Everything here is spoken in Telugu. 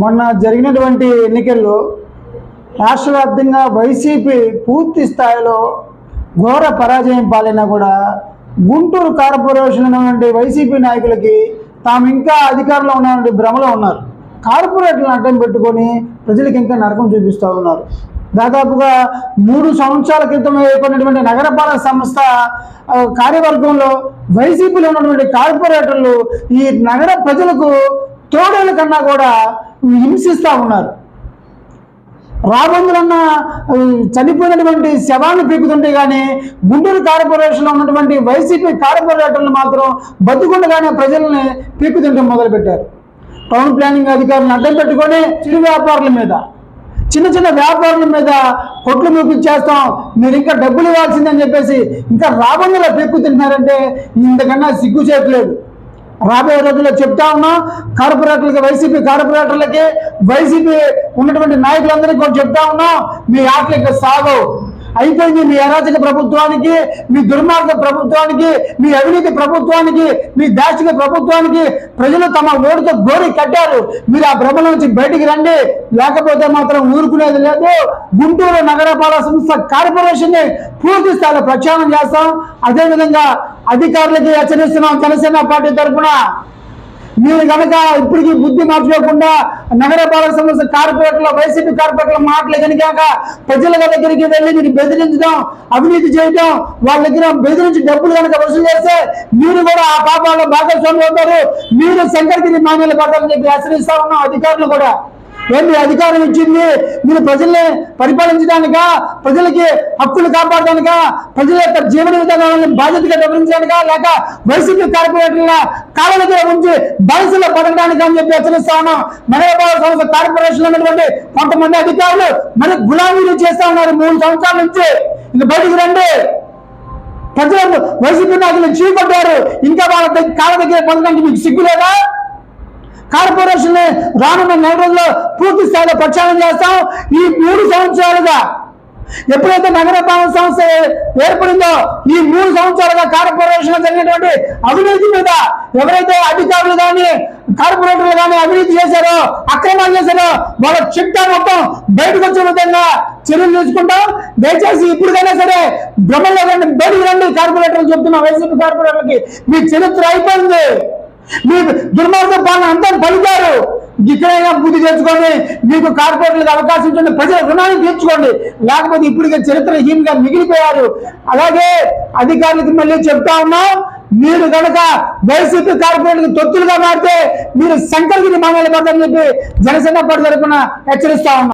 మొన్న జరిగినటువంటి ఎన్నికల్లో రాష్ట్ర వ్యాప్తంగా వైసీపీ పూర్తి స్థాయిలో ఘోర పరాజయం పాలైనా కూడా గుంటూరు కార్పొరేషన్ ఉన్నటువంటి వైసీపీ నాయకులకి తాము ఇంకా అధికారంలో ఉన్నటువంటి భ్రమలో ఉన్నారు. కార్పొరేట్లను అడ్డం పెట్టుకొని ప్రజలకు ఇంకా నరకం చూపిస్తూ ఉన్నారు. దాదాపుగా మూడు సంవత్సరాల క్రితం ఏర్పడినటువంటి నగరపాలక సంస్థ కార్యవర్గంలో వైసీపీలో ఉన్నటువంటి కార్పొరేటర్లు ఈ నగర ప్రజలకు తోడేల కన్నా కూడా హింసిస్తూ ఉన్నారు. రాబందులన్న చనిపోయినటువంటి శవాన్ని పీకుతుంటే కానీ గుంటూరు కార్పొరేషన్లో ఉన్నటువంటి వైసీపీ కార్పొరేటర్లు మాత్రం బతుకుండగానే ప్రజల్ని పీకుతుంటే మొదలుపెట్టారు. టౌన్ ప్లానింగ్ అధికారులను అడ్డం పెట్టుకొని చిరు వ్యాపారుల మీద చిన్న చిన్న వ్యాపారుల మీద కొట్లు మూపించేస్తాం మీరు ఇంకా డబ్బులు ఇవ్వాల్సిందని చెప్పేసి ఇంకా రాబందులో పెక్కు తింటున్నారంటే ఇంతకన్నా సిగ్గు చేయట్లేదు. రాబోయే రోజుల్లో చెప్తా ఉన్నా కార్పొరేటర్లకి వైసీపీ కార్పొరేటర్లకి వైసీపీ ఉన్నటువంటి నాయకులందరికీ కూడా చెప్తా ఉన్నాం మీ ఆటలు ఇంకా సాగవు. అయిపోయింది మీ అరాచక ప్రభుత్వానికి మీ దుర్మార్గ ప్రభుత్వానికి మీ అవినీతి ప్రభుత్వానికి మీ దార్శిక ప్రభుత్వానికి ప్రజలు తమ ఓటుతో గోరి కట్టారు. మీరు ఆ భ్రమల నుంచి బయటికి రండి. లేకపోతే మాత్రం ఊరుకునేది లేదు. గుంటూరు నగరపాలక సంస్థ కార్పొరేషన్ని పూర్తి స్థాయిలో ప్రచారం చేస్తాం. అదేవిధంగా అధికారులకి హెచ్చరిస్తున్నాం. జనసేన పార్టీ తరఫున మీరు కనుక ఇప్పటికీ బుద్ధి మార్చుకోకుండా నగరపాలక సంస్థ కార్పొరేటర్ల వైసీపీ కార్పొరేటర్ల మాటలు కనుక ప్రజల దగ్గరికి వెళ్ళి మీరు బెదిరించడం అవినీతి చేయడం వాళ్ళ దగ్గర బెదిరించి డబ్బులు కనుక వసూలు చేస్తే మీరు కూడా ఆ పాపాల్లో భాగస్వామి అవుతారు. మీరు శంకర్గిరి మాన్యాలు పడాలని చెప్పి హెచ్చరిస్తా ఉన్నాం అధికారులు కూడా. ఏంటి అధికారం ఇచ్చింది? మీరు ప్రజల్ని పరిపాలించడానిక? ప్రజలకి హక్కులు కాపాడడానిక? ప్రజల యొక్క జీవన విధానాలను బాధ్యతగా వివరించడానిక? లేక వైసీపీ కార్పొరేటర్ల కాలం దగ్గర ఉంచి బానిసలో బతకడానికి అని చెప్పి హెచ్చరిస్తా ఉన్నాం. సంస్థ కార్పొరేషన్ ఉన్నటువంటి కొంతమంది అధికారులు మరి గులాబీలు చేస్తా ఉన్నారు మూడు సంవత్సరాల నుంచి. ఇంకా బయటికి రండి. ప్రజలకు వైసీపీ నాయకులు చీకొట్టారు. ఇంకా వాళ్ళ దగ్గర కాళ్ళ దగ్గర పొందడానికి మీకు సిగ్గు లేదా? కార్పొరేషన్ రానున్న నెల రోజుల్లో పూర్తి స్థాయిలో ప్రచారం చేస్తాం. ఈ మూడు సంవత్సరాలుగా ఎప్పుడైతే నగరపాలక సంస్థ ఏర్పడిందో ఈ మూడు సంవత్సరాలుగా కార్పొరేషన్ జరిగినటువంటి అవినీతి మీద ఎవరైతే అధికారులు కానీ కార్పొరేటర్లు కానీ అవినీతి చేశారో అక్రమాలు చేశారో వాళ్ళ చిట్టా మొత్తం బయటకు వచ్చే విధంగా చర్యలు తీసుకుంటాం. దయచేసి ఇప్పుడుకైనా సరే భ్రమంలో రండి బయటకు రండి. కార్పొరేటర్లు చెప్తున్నా వైసీపీ కార్పొరేటర్లకి మీ చరిత్ర అయిపోయింది. మీ దుర్మార్గ పాలన అంతా పలికారు. ఇక్కడైనా బుద్ధి తెచ్చుకొని మీకు కార్పొరేట్లకు అవకాశం ఉంటుంది ప్రజల రుణాన్ని తీర్చుకోండి. లేకపోతే ఇప్పటికే చరిత్రహీనంగా మిగిలిపోయారు. అలాగే అధికారులకు మళ్ళీ చెప్తా ఉన్నాం మీరు కనుక వైసీపీ కార్పొరేట్లకు తొత్తులుగా మారితే మీరు శంకర్గిరి మామూలు పడతారని చెప్పి జనసేన పార్టీ తరఫున హెచ్చరిస్తా ఉన్నాం.